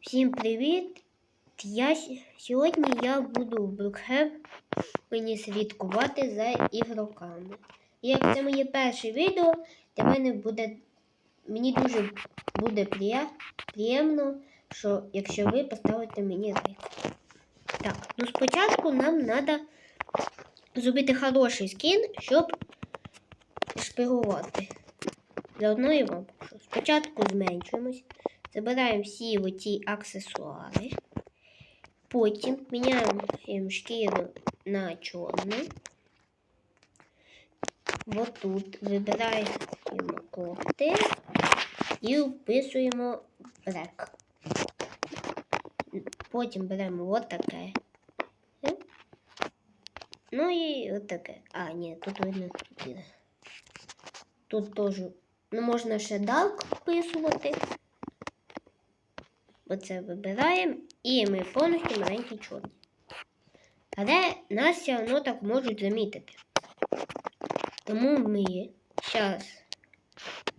Всім привіт! Я сьогодні я буду в Брукхем мені слідкувати за ігроками. І як це моє перше відео, для мене буде мені дуже буде приємно, що якщо ви поставите мені лайк. Так, ну спочатку нам треба зробити хороший скін, щоб шпигувати. Заодно і вам покажу. Спочатку зменшуємось. Забираємо всі оці аксесуари. Потім міняємо шкіру на чорну. Вот тут вибираємо кофти і вписуємо брек. Потім беремо от таке. Е? Ну і от таке. А, ні, тут видно тут. Тут теж ну, можна ще далк вписувати. Оце вибираємо і ми повністю маленькі чорні. Але нас все одно так можуть замітити. Тому ми зараз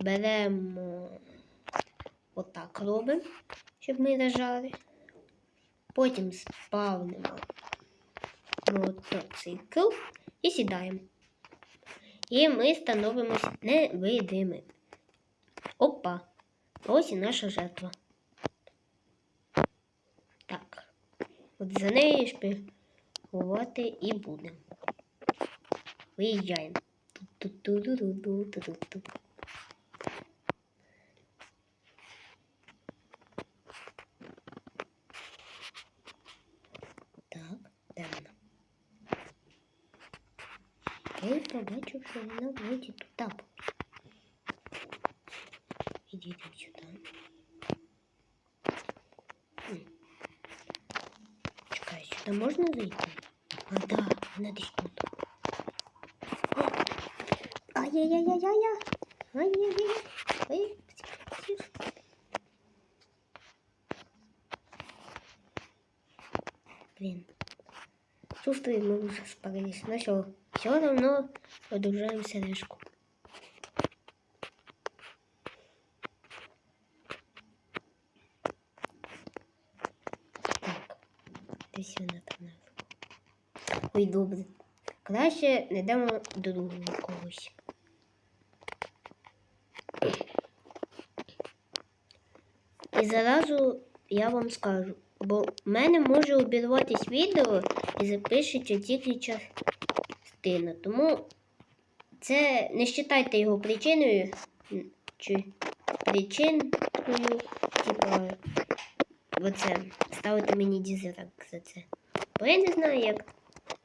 беремо отак робимо, щоб ми нажали. Потім спавнимо мотоцикл і сідаємо. І ми становимось невидимими. Опа! Ось і наша жертва. Так. От за нею шпигувати і будемо. Виїжджаємо. Так, вона? Я побачив, що вона вроді туди. Ідіть сюди. Сюди можна зайти? А, да, вона десь тут. Ай-яй-яй-яй-яй! Ай-яй-яй-яй! Блин. Чувствую, мы уже спалились. Ну все, все равно продолжаем сережку. Вона там наверху. Ой, добре. Краще не дамо другого когось. І зразу я вам скажу, бо в мене може обірватися відео і запишеться тільки частина. Тому це не вважайте його причиною чи причиною, типу, оце, ставити мені дізерак за це. Бо я не знаю, як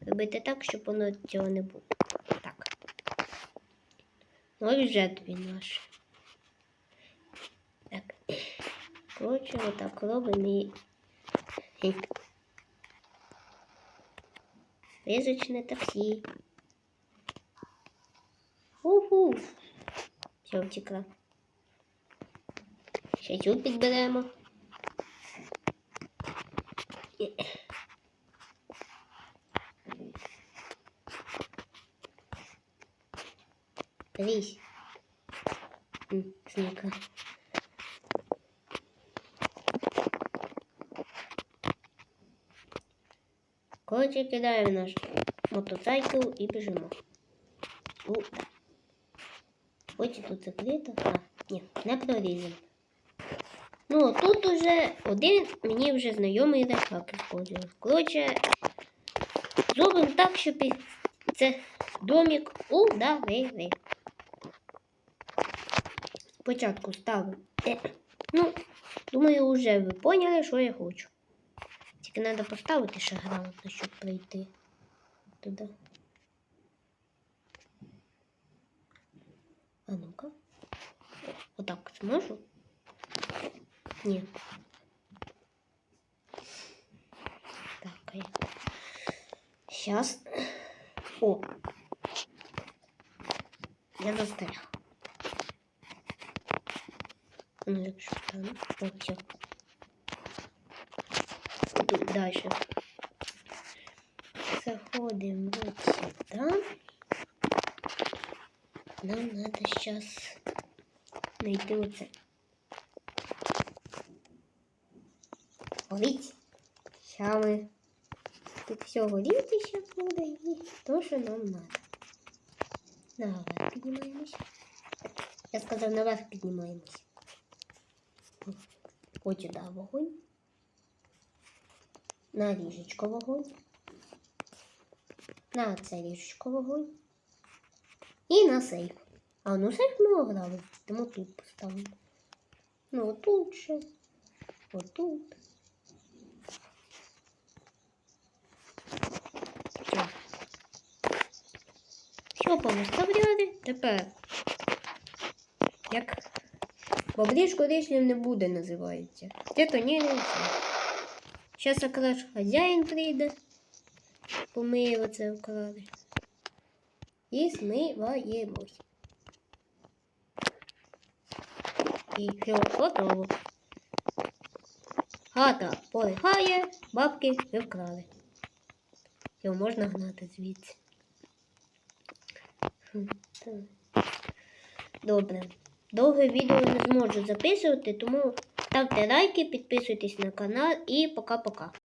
робити так, щоб воно цього не було. Так. Ну, вже тобі наш. Так. Коротше, отак робимо і. і- таксі. Уху. Все, втекла. Ще цю підберемо. І- Дивись. М, Зникла. Коротше, кидаємо наш мотоцикл і біжимо. У, так. Ось тут закрито. А, ні, не прорізано. Ну, тут уже один мені вже знайомий речак использував. Коротше, зробимо так, щоб це домик удавили. Спочатку ставимо. Ну, думаю, вже ви поняли, що я хочу. Тільки треба поставити ще грамотно, щоб прийти туди. А ну-ка. Отак зможу? Ні. Так, я. Сейчас. О. Я застряг. Ну, якщо там. О, все. Дальше. Заходим вот сюда. Нам надо сейчас найти оце. Горить. Ща ми тут все горіти ще буде і то, що нам треба. Наверх піднімаємось. Я сказав, наверх піднімаємось. Ось сюди вогонь. На ліжечко вогонь. На це ліжечко вогонь. І на сейф. А ну сейф ми ограли, тому тут поставимо. Ну, отут ще. Отут. Все. Все повиставляли. Тепер. Як бабліш коричневим не буде називається. Це ні, не все. Зараз якраз хазяїн прийде. Помиє оце вкрали. І смиваємось. І все готово. Хата полихає, бабки вкрали. Його можна гнати звідси. Добре. Довге відео не зможу записувати, тому ставте лайки, підписуйтесь на канал і пока-пока.